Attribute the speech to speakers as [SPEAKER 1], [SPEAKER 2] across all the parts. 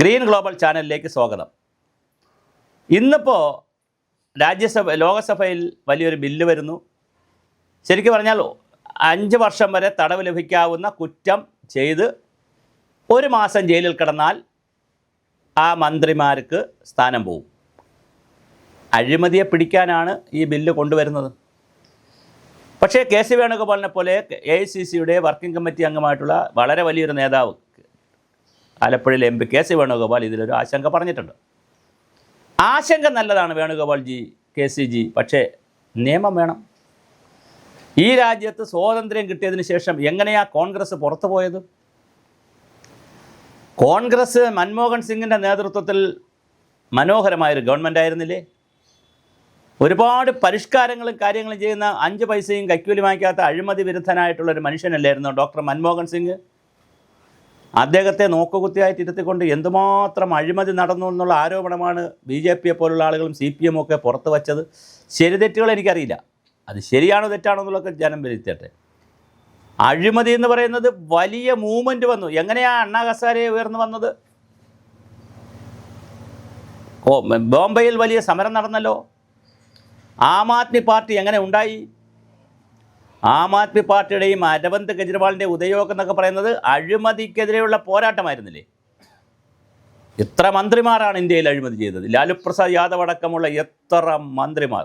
[SPEAKER 1] Green global ചാനലിലേക്ക് സ്വാഗതം. ഇന്നിപ്പോൾ രാജ്യസഭ ലോകസഭയിൽ വലിയൊരു ബില്ല് വരുന്നു. ശരിക്കും പറഞ്ഞാൽ അഞ്ച് വർഷം വരെ തടവ് ലഭിക്കാവുന്ന കുറ്റം ചെയ്ത് ഒരു മാസം ജയിലിൽ കിടന്നാൽ ആ മന്ത്രിമാർക്ക് സ്ഥാനം പോവും. അഴിമതിയെ പിടിക്കാനാണ് ഈ ബില്ല് കൊണ്ടുവരുന്നത്. പക്ഷേ കെ സി വേണുഗോപാലിനെ പോലെ എ ഐ സി സിയുടെ വർക്കിംഗ് കമ്മിറ്റി അംഗമായിട്ടുള്ള വളരെ വലിയൊരു നേതാവ് ആലപ്പുഴയിലെ M P K C Venugopal ഇതിലൊരു ആശങ്ക പറഞ്ഞിട്ടുണ്ട്. ആശങ്ക നല്ലതാണ് വേണുഗോപാൽ ജി കെ സി ജി പക്ഷേ നിയമം വേണം. ഈ രാജ്യത്ത് സ്വാതന്ത്ര്യം കിട്ടിയതിന് ശേഷം എങ്ങനെയാ കോൺഗ്രസ് പുറത്തു പോയത്? കോൺഗ്രസ് മൻമോഹൻ സിംഗിന്റെ നേതൃത്വത്തിൽ മനോഹരമായൊരു ഗവൺമെന്റ് ആയിരുന്നില്ലേ? ഒരുപാട് പരിഷ്കാരങ്ങളും കാര്യങ്ങളും ചെയ്യുന്ന അഞ്ച് പൈസയും കൈക്കൂലി വാങ്ങിക്കാത്ത അഴിമതി വിരുദ്ധനായിട്ടുള്ളൊരു മനുഷ്യനല്ലായിരുന്നു ഡോക്ടർ മൻമോഹൻ സിംഗ്? അദ്ദേഹത്തെ നോക്കുകുത്തിയായിട്ട് ഇരുത്തിക്കൊണ്ട് എന്തുമാത്രം അഴിമതി നടന്നു എന്നുള്ള ആരോപണമാണ് ബി ജെ പിയെ പോലുള്ള ആളുകളും സി പി എമ്മും ഒക്കെ പുറത്തു വച്ചത്. ശരി തെറ്റുകൾ എനിക്കറിയില്ല. അത് ശരിയാണോ തെറ്റാണോ എന്നുള്ളതൊക്കെ ജനം വിലയിരുത്തട്ടെ. അഴിമതി എന്ന് പറയുന്നത് വലിയ മൂവ്മെന്റ് വന്നു. എങ്ങനെയാണ് അണ്ണാ ഹസാരെ ഉയർന്നു വന്നത്? ഓ ബോംബെയിൽ വലിയ സമരം നടന്നല്ലോ. ആം ആദ്മി പാർട്ടി എങ്ങനെ ഉണ്ടായി? ആം ആദ്മി പാർട്ടിയുടെയും അരവിന്ദ് കെജ്രിവാളിന്റെ ഉദയോഗം എന്നൊക്കെ പറയുന്നത് അഴിമതിക്കെതിരെയുള്ള പോരാട്ടമായിരുന്നില്ലേ? എത്ര മന്ത്രിമാരാണ് ഇന്ത്യയിൽ അഴിമതി ചെയ്തത്? ലാലു പ്രസാദ് യാദവ് അടക്കമുള്ള എത്ര മന്ത്രിമാർ?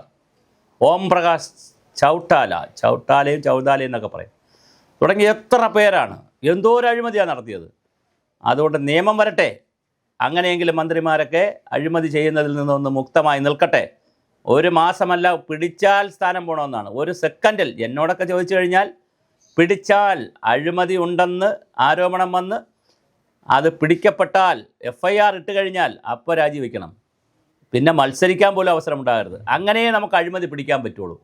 [SPEAKER 1] ഓം പ്രകാശ് ചൗട്ടാല ചൗട്ടാലയും ചൗതാലയും എന്നൊക്കെ പറയും. തുടങ്ങി എത്ര പേരാണ്? എന്തോ ഒരു അഴിമതിയാണ് നടത്തിയത്. അതുകൊണ്ട് നിയമം വരട്ടെ. അങ്ങനെയെങ്കിലും മന്ത്രിമാരൊക്കെ അഴിമതി ചെയ്യുന്നതിൽ നിന്നൊന്ന് മുക്തമായി നിൽക്കട്ടെ. ഒരു മാസമല്ല പിടിച്ചാൽ സ്ഥാനം പോകണമെന്നാണ് ഒരു സെക്കൻഡിൽ എന്നോടൊക്കെ ചോദിച്ചു കഴിഞ്ഞാൽ പിടിച്ചാൽ അഴിമതി ഉണ്ടെന്ന് ആരോപണം വന്ന് അത് പിടിക്കപ്പെട്ടാൽ എഫ് ഐ ആർ ഇട്ട് കഴിഞ്ഞാൽ അപ്പോൾ രാജിവെക്കണം. പിന്നെ മത്സരിക്കാൻ പോലും അവസരം ഉണ്ടാകരുത് അങ്ങനെയേ നമുക്ക് അഴിമതി പിടിക്കാൻ പറ്റുള്ളൂ.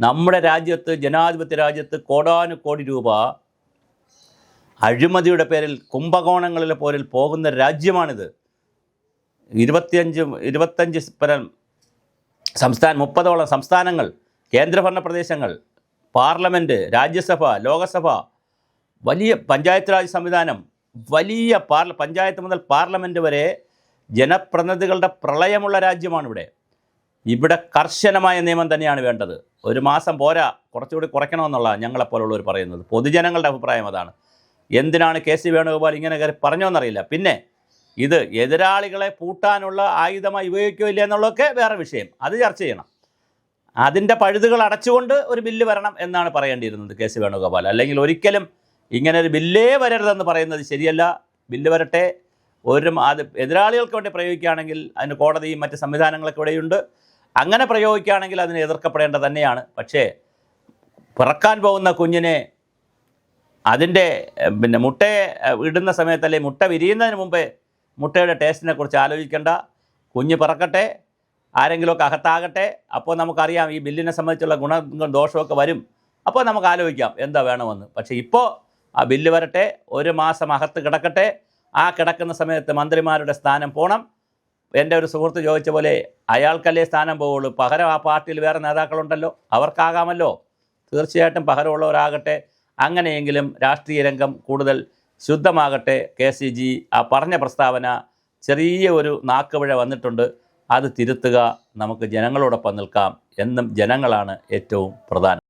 [SPEAKER 1] നമ്മുടെ രാജ്യത്ത് ജനാധിപത്യ രാജ്യത്ത് കോടാനു കോടി രൂപ അഴിമതിയുടെ പേരിൽ കുംഭകോണങ്ങളിലെ പോരിൽ പോകുന്ന രാജ്യമാണിത്. ഇരുപത്തിയഞ്ച് ഇരുപത്തഞ്ച് പരം സംസ്ഥാന മുപ്പതോളം സംസ്ഥാനങ്ങൾ കേന്ദ്രഭരണ പ്രദേശങ്ങൾ പാർലമെന്റ് രാജ്യസഭ ലോകസഭ വലിയ പഞ്ചായത്ത് രാജ് സംവിധാനം വലിയ പാർല പഞ്ചായത്ത് മുതൽ പാർലമെന്റ് വരെ ജനപ്രതിനിധികളുടെ പ്രളയമുള്ള രാജ്യമാണ് ഇവിടെ ഇവിടെ കർശനമായ നിയമം തന്നെയാണ് വേണ്ടത്. ഒരു മാസം പോരാ കുറച്ചുകൂടി കുറയ്ക്കണമെന്നുള്ള ഞങ്ങളെപ്പോലുള്ളവർ പറയുന്നത്. പൊതുജനങ്ങളുടെ അഭിപ്രായം അതാണ്. എന്തിനാണ് കെ സി വേണുഗോപാൽ ഇങ്ങനെ കയറി പറഞ്ഞോന്നറിയില്ല. പിന്നെ ഇത് എതിരാളികളെ പൂട്ടാനുള്ള ആയുധമായി ഉപയോഗിക്കില്ല എന്നുള്ളതൊക്കെ വേറെ വിഷയം. അത് ചർച്ച ചെയ്യണം. അതിന്റെ പഴുതുകൾ അടച്ചുകൊണ്ട് ഒരു ബില്ല് വരണം എന്നാണ് പറയേണ്ടിയിരുന്നത് കെ സി വേണുഗോപാൽ. അല്ലെങ്കിൽ ഒരിക്കലും ഇങ്ങനെ ഒരു ബില്ലേ വരരുതെന്ന് പറയുന്നത് ശരിയല്ല. ബില്ല് വരട്ടെ. ഒരു അത് എതിരാളികൾക്ക് വേണ്ടി പ്രയോഗിക്കുകയാണെങ്കിൽ അതിന് കോടതിയും മറ്റ് സംവിധാനങ്ങളൊക്കെ ഇവിടെയുണ്ട്. അങ്ങനെ പ്രയോഗിക്കുകയാണെങ്കിൽ അതിനെ എതിർക്കപ്പെടേണ്ടത് തന്നെയാണ്. പക്ഷേ പിറക്കാൻ പോകുന്ന കുഞ്ഞിനെ അതിന്റെ പിന്നെ മുട്ടയെ ഇടുന്ന സമയത്ത് അല്ലെങ്കിൽ മുട്ട വിരിയുന്നതിന് മുമ്പേ മുട്ടയുടെ ടേസ്റ്റിനെ കുറിച്ച് ആലോചിക്കേണ്ട. കുഞ്ഞ് പിറക്കട്ടെ ആരെങ്കിലുമൊക്കെ അകത്താകട്ടെ. അപ്പോൾ നമുക്കറിയാം ഈ ബില്ലിനെ സംബന്ധിച്ചുള്ള ഗുണങ്ങളും ദോഷമൊക്കെ വരും. അപ്പോൾ നമുക്ക് ആലോചിക്കാം എന്താ വേണമെന്ന്. പക്ഷേ ഇപ്പോൾ ആ ബില്ല് വരട്ടെ ഒരു മാസം അകത്ത് കിടക്കട്ടെ. ആ കിടക്കുന്ന സമയത്ത് മന്ത്രിമാരുടെ സ്ഥാനം പോകണം എന്റെ ഒരു സുഹൃത്ത് ചോദിച്ച പോലെ അയാൾക്കല്ലേ സ്ഥാനം പോവുള്ളൂ? പകരം ആ പാർട്ടിയിൽ വേറെ നേതാക്കളുണ്ടല്ലോ. അവർക്കാകാമല്ലോ. തീർച്ചയായിട്ടും പകരമുള്ളവരാകട്ടെ. അങ്ങനെയെങ്കിലും രാഷ്ട്രീയ രംഗം കൂടുതൽ ശുദ്ധമാകട്ടെ കെ സി ജി ആ പറഞ്ഞ പ്രസ്താവന ചെറിയ ഒരു നാക്കുപിഴ വന്നിട്ടുണ്ട്. അത് തിരുത്തുക നമുക്ക് ജനങ്ങളോടൊപ്പം നിൽക്കാം എന്നും ജനങ്ങളാണ് ഏറ്റവും പ്രധാനം.